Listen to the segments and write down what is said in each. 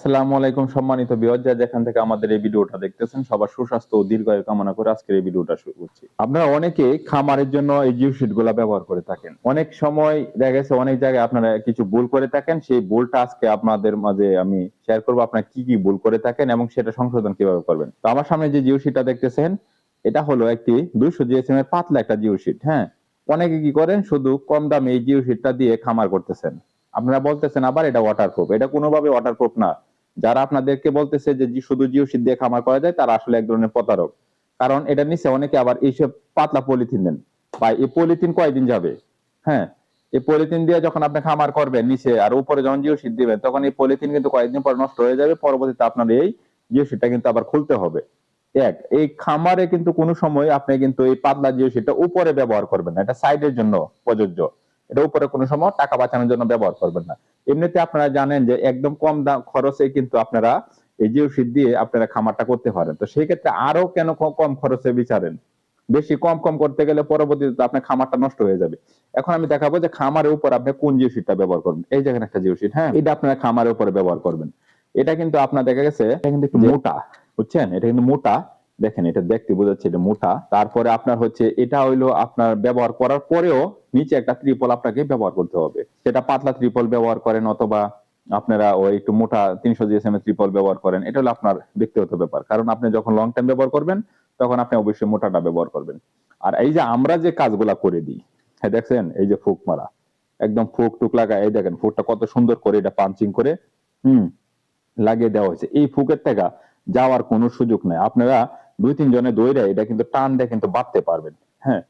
আসসালামু আলাইকুম সম্মানিত বিয়র যা যেখান থেকে আমাদের এই ভিডিওটা দেখতেছেন, সবার সুস্বাস্থ্য ও দীর্ঘায়ু কামনা করে আজকের এই ভিডিওটা শুরু করছি। আপনারা অনেকে খামারের জন্য এই জিও শিটগুলা ব্যবহার করে থাকেন। অনেক সময় দেখা গেছে অনেক জায়গায় আপনারা কিছু ভুল করে থাকেন, সেই ভুলটা আজকে আপনাদের মাঝে আমি শেয়ার করব, আপনারা কি কি ভুল করে থাকেন এবং সেটা সংশোধন কীভাবে করবেন। তো আমার সামনে যে জিও শিটটা দেখতেছেন, এটা হলো একটি দুইশো জিএসএম এর পাতলা একটা জিও শিট হ্যাঁ? অনেকে কি করেন, শুধু কম দামে এই জিও শিটটা দিয়ে খামার করতেছেন। আপনারা বলতেছেন, আবার এটা ওয়াটারপ্রুফ এটা কোনোভাবে ওয়াটারপ্রুফ না। যারা আপনাদেরকে বলতেছে যে শুধু জিও দিয়ে খামার করা যায়, তারা আসলে এক ধরনের প্রতারক। কারণ এটা নিচে অনেকে আবার এইসব পাতলা পলিথিন দেন। বা এই পলিথিন কয়দিন যাবে? হ্যাঁ এই পলিথিন দিয়ে যখন আপনি খামার করবেন নিচে আর উপরে যখন জিও শীত দিবেন, তখন এই পলিথিন কিন্তু কয়েকদিন পর নষ্ট হয়ে যাবে। পরবর্তীতে আপনার এই জিও শীটটা কিন্তু আবার খুলতে হবে। এক, এই খামারে কিন্তু কোনো সময় আপনি কিন্তু এই পাতলা জিও শীটটা উপরে ব্যবহার করবেন না। এটা সাইডের জন্য প্রযোজ্য। এটা উপরে কোনো সময় টাকা বাঁচানোর জন্য ব্যবহার করবেন না। এমনিতে আপনারা জানেন যে একদম কম দাম খরচে কিন্তু আপনারা এই জিও শীত দিয়ে আপনারা খামারটা করতে পারেন। তো সেই ক্ষেত্রে আরও কেন কম খরচে বিচারেন? বেশি কম কম করতে গেলে পরবর্তীতে আপনার খামারটা নষ্ট হয়ে যাবে। এখন আমি দেখাবো যে খামারের উপর আপনি কোন জিও শীটটা ব্যবহার করবেন। এই যেখানে একটা জিও শীট হ্যাঁ? এটা আপনারা খামারের উপরে ব্যবহার করবেন। এটা কিন্তু আপনার দেখা গেছে এটা কিন্তু একটু মোটা। বুঝছেন? এটা কিন্তু মোটা। দেখেন এটা দেখতে বোঝাচ্ছে এটা মোটা। তারপরে আপনার হচ্ছে এটা হইল আপনার ব্যবহার করার পরেও নিচে একটা ত্রিপল আপনাকে ব্যবহার করতে হবে। সেটা পাতলা ত্রিপল ব্যবহার করেন অথবা আপনারা ওই একটু মোটা তিনশো জিএসএম এর ত্রিপল ব্যবহার করেন। এটা হলো আপনার ব্যক্তিগত ব্যাপার। কারণ আপনি যখন লং টাইম ব্যবহার করবেন, তখন আপনি অবশ্যই মোটাটা ব্যবহার করবেন। আর এই যে আমরা যে কাজগুলা করে দিই হ্যাঁ দেখছেন? এই যে ফুক মারা। একদম ফুক টুক লাগা, এই দেখেন, ফুকটা কত সুন্দর করে এটা পাঞ্চিং করে, হুম, লাগিয়ে দেওয়া হয়েছে। এই ফুকের টাকা যাওয়ার কোনো সুযোগ নাই। আপনারা দুই তিন জনে দইরা এটা কিন্তু টান দিয়ে কিন্তু বাঁধতে পারবেন। হ্যাঁ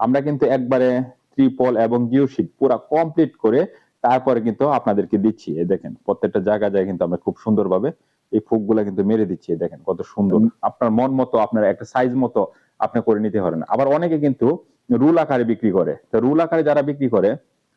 আমরা কিন্তু একবারে ত্রিপল এবং জিও শিট পুরো কমপ্লিট করে তারপরে কিন্তু আপনাদেরকে দিচ্ছি। এই দেখেন প্রত্যেকটা জায়গা যায় কিন্তু আমরা খুব সুন্দরভাবে এই ফুকগুলা কিন্তু মেরে দিচ্ছি। দেখেন কত সুন্দর। আপনার মন মতো আপনার একটা সাইজ মতো আপনি করে নিতে পারেন। আবার অনেকে কিন্তু রুল আকারে বিক্রি করে। তো রুল আকারে যারা বিক্রি করে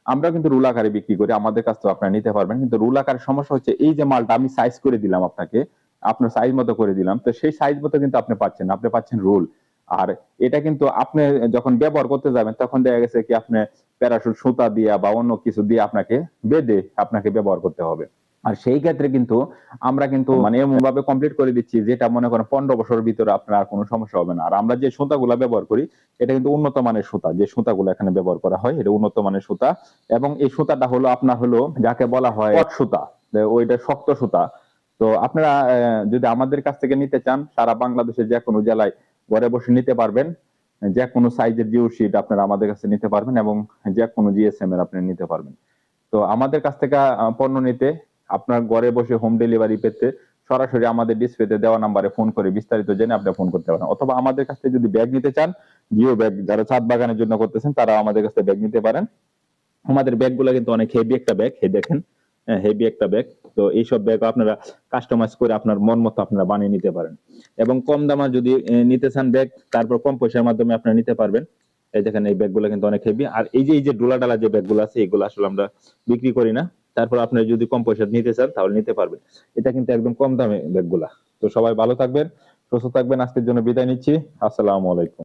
আমরা কিন্তু রুল আকারে বিক্রি করি। আমাদের কাছ থেকে আপনারা নিতে পারবেন। কিন্তু রুল আকারের সমস্যা হচ্ছে এই যে মালটা আমি সাইজ করে দিলাম আপনাকে আপনার সাইজ মতো করে দিলাম তো সেই সাইজ মতো কিন্তু আপনি পাচ্ছেন আপনি পাচ্ছেন রোল। আর এটা কিন্তু আপনি যখন ব্যবহার করতে যাবেন তখন দেখা গেছে কি আপনি প্যারাশুট সুতা দিয়া বা অন্য কিছু দিয়ে আপনাকে বেঁধে আপনাকে ব্যবহার করতে হবে। আর সেই ক্ষেত্রে কিন্তু আমরা কিন্তু মানে এমন ভাবে কমপ্লিট করে দিচ্ছি যেটা মনে করেন পনেরো বছরের ভিতরে আপনার আর কোনো সমস্যা হবে না। আর আমরা যে সুতাগুলা ব্যবহার করি এটা কিন্তু উন্নত মানের সুতা। যে সুতাগুলো এখানে ব্যবহার করা হয় এটা উন্নত মানের সুতা। এবং এই সুতাটা হলো আপনার হলো যাকে বলা হয় সুতা। ওইটা শক্ত সুতা। তো আপনারা যদি আমাদের কাছ থেকে নিতে চান সারা বাংলাদেশের যে কোনো জেলায় ঘরে বসে নিতে পারবেন। যে কোনো সাইজের জিও শিট আপনারা আমাদের কাছে নিতে পারবেন এবং যে কোনো জিএসএম এর আপনি নিতে পারবেন। তো আমাদের কাছ থেকে পণ্য নিতে আপনার ঘরে বসে হোম ডেলিভারি পেতে সরাসরি আমাদের ডিসপ্লেতে দেওয়া নাম্বারে ফোন করে বিস্তারিত জেনে আপনি ফোন করতে পারেন। অথবা আমাদের কাছ থেকে যদি ব্যাগ নিতে চান, জিও ব্যাগ যারা ছাদ বাগানের জন্য করতেছেন তারা আমাদের কাছ থেকে ব্যাগ নিতে পারেন। আমাদের ব্যাগগুলো কিন্তু অনেক হেভি একটা ব্যাগ হে দেখেন। হেভি একটা ব্যাগ তো এইসব ব্যাগ আপনারা কাস্টমাইজ করে আপনার মন মতো আপনারা বানিয়ে নিতে পারেন। এবং কম দামে যদি নিতে চান ব্যাগ তারপর কম পয়সার মাধ্যমে আপনারা নিতে পারবেন। এই দেখেন, এই ব্যাগগুলো কিন্তু অনেক হেভি আর এই যে এই যে ডোলা ডালা যে ব্যাগগুলো আছে, এগুলো আসলে আমরা বিক্রি করি না। তারপর আপনারা যদি কম পয়সা নিতে চান, তাহলে নিতে পারবেন। এটা কিন্তু একদম কম দামে ব্যাগগুলা তো সবাই ভালো থাকবেন, সুস্থ থাকবেন। আজকের জন্য বিদায় নিচ্ছি। আসসালামু আলাইকুম।